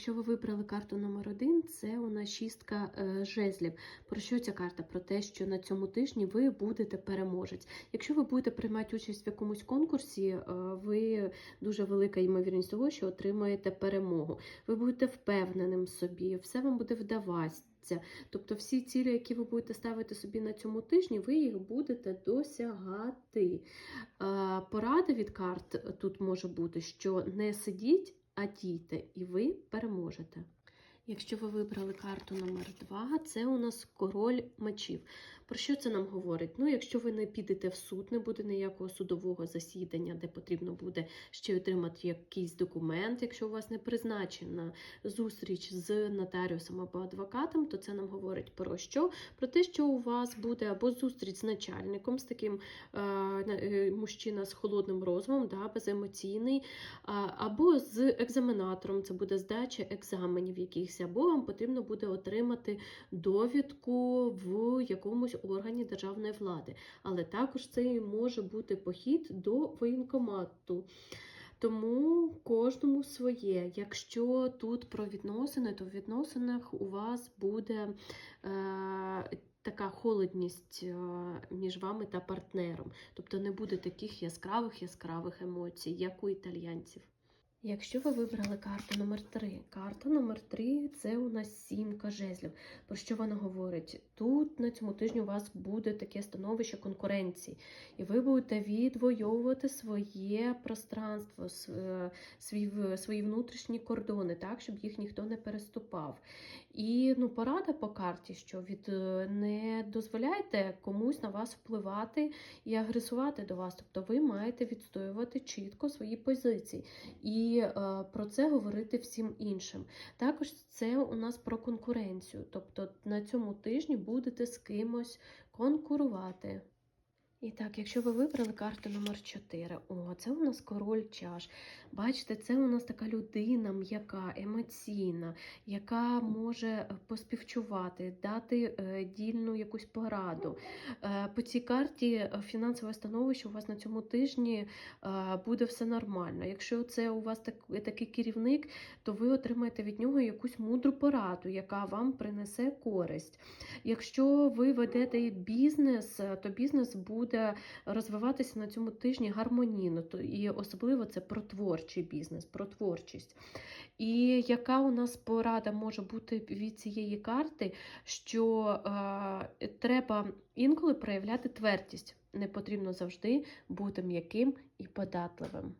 якщо ви вибрали карту номер один, це у нас шістка е, жезлів. Про що ця карта? Про те, що на цьому тижні ви будете переможець. Якщо ви будете приймати участь в якомусь конкурсі, е, ви дуже велика ймовірність того, що отримаєте перемогу. Ви будете впевненим собі, все вам буде вдаватися. Тобто, всі цілі, які ви будете ставити собі на цьому тижні, ви їх будете досягати. Е, Порада від карт тут може бути, що не сидіть, а дійте, і ви переможете. Якщо ви вибрали карту номер 2, це у нас король мечів. Про що це нам говорить? Ну, якщо ви не підете в суд, не буде ніякого судового засідання, де потрібно буде ще отримати якийсь документ. Якщо у вас не призначена зустріч з нотаріусом або адвокатом, то це нам говорить про що? Про те, що у вас буде або зустріч з начальником, з таким е, е, мужчина з холодним розумом, да, беземоційний, або з екзаменатором, це буде здача екзаменів якихось, або вам потрібно буде отримати довідку в якомусь органі державної влади. Але також це може бути похід до воєнкомату. Тому кожному своє. Якщо тут про відносини, то в відносинах у вас буде е, така холодність е, між вами та партнером. Тобто не буде таких яскравих яскравих емоцій, як у італійців. Якщо ви вибрали карту номер 3 карта номер 3 це у нас сімка жезлів. Про що вона говорить? Тут на цьому тижні у вас буде таке становище конкуренції, і ви будете відвоювати своє пространство, св- свій, свої внутрішні кордони, так, щоб їх ніхто не переступав. І ну, порада по карті, що від е, не дозволяйте комусь на вас впливати і агресувати до вас. Тобто ви маєте відстоювати чітко свої позиції. І е, про це говорити всім іншим. Також це у нас про конкуренцію. Тобто на цьому тижні будете з кимось конкурувати. І так, якщо ви вибрали карту номер 4, о, це у нас король чаш. Бачите, це у нас така людина м'яка, емоційна, яка може е, поспівчувати, дати е, дільну якусь пораду. Е, по цій карті фінансове становище у вас на цьому тижні буде все нормально. Якщо це у вас так, такий керівник, то ви отримаєте від нього якусь мудру пораду, яка вам принесе користь. Якщо ви ведете бізнес, то бізнес буде розвиватися на цьому тижні гармонійно, то і особливо це про творчий бізнес, про творчість. І яка у нас порада може бути від цієї карти, що е, треба інколи проявляти твердість. Не потрібно завжди бути м'яким і податливим.